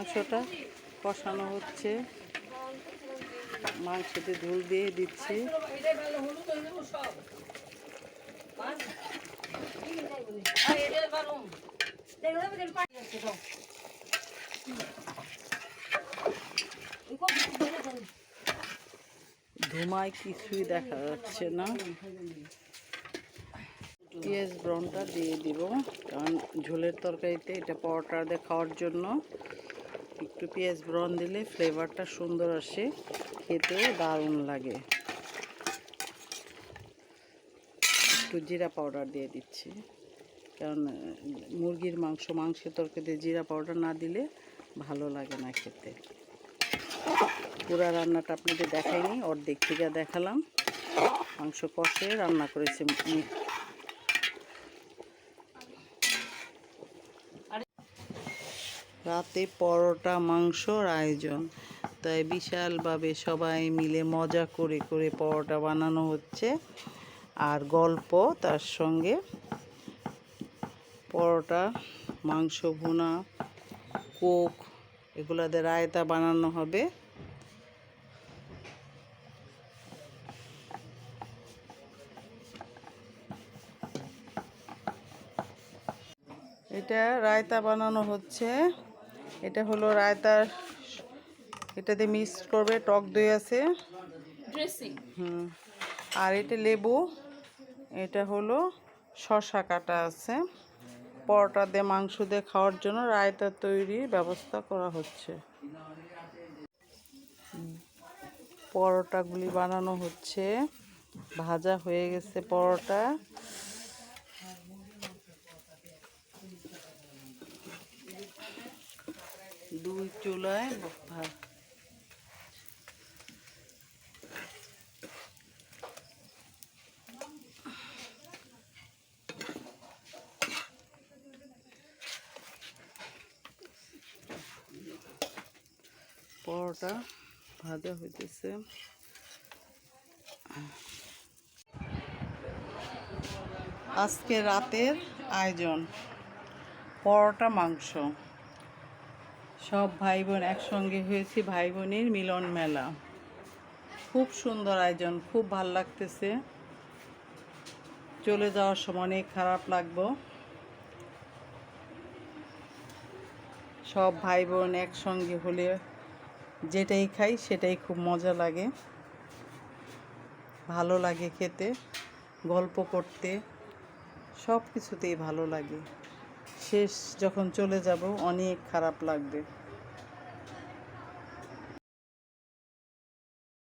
মাংসটা কষানো হচ্ছে। মাংসতে ঝোল দিয়ে দিচ্ছি। ধুমায় কিছুই দেখা যাচ্ছে না। পেঁয়াজ ব্রাউনটা দিয়ে দিব, কারণ ঝোলের তরকারিতে এটা পরোটা দিয়ে খাওয়ার জন্য। একটু পেঁয়াজ ব্রাউন দিলে ফ্লেভারটা সুন্দর আসে, খেতেও দারুণ লাগে। একটু জিরা পাউডার দিয়ে দিচ্ছি। কারণ, মুরগির মাংস, মাংসের তরকারিতে জিরা পাউডার না দিলে ভালো লাগে না খেতে। পুরা রান্নাটা আপনাদের দেখাইনি, অর্ধেক থেকে দেখালাম। মাংস কষে রান্না করেছি রাতে পরোটা মাংসর আয়োজন। তাই বিশালভাবে সবাই মিলে মজা করে করে পরোটা বানানো হচ্ছে। আর গল্প, তার সঙ্গে পরোটা, মাংস ভুনা, কোক এগুলো দিয়ে রায়তা বানানো হবে। এটা রায়তা বানানো হচ্ছে। এটা হলো রায়তার এটাতে মিক্স করবে টক দই আছে। ড্রেসিং হুম। আর এটা লেবু। এটা হলো শশা কাটা আছে। পরোটা দিয়ে মাংস দিয়ে খাওয়ার জন্য রায়তা তৈরির ব্যবস্থা করা হচ্ছে। পরোটাগুলি বানানো হচ্ছে। ভাজা হয়ে গেছে পরোটা। দুই চুলায় ভা- পরোটা ভাজা হইতেছে। আজকে রাতের আয়োজন পরোটা মাংস। সব ভাই বোন একসঙ্গে হয়েছি ভাই বোনের মিলন মেলা। খুব সুন্দর আয়োজন, খুব ভালো লাগতেছে। চলে যাওয়ার সময় অনেক খারাপ লাগবো। সব ভাই বোন একসঙ্গে হলে যেটাই খাই সেটাই খুব মজা লাগে। ভালো লাগে খেতে, গল্প করতে, সব কিছুতেই ভালো লাগে। শেষ যখন চলে যাব অনেক খারাপ লাগবে।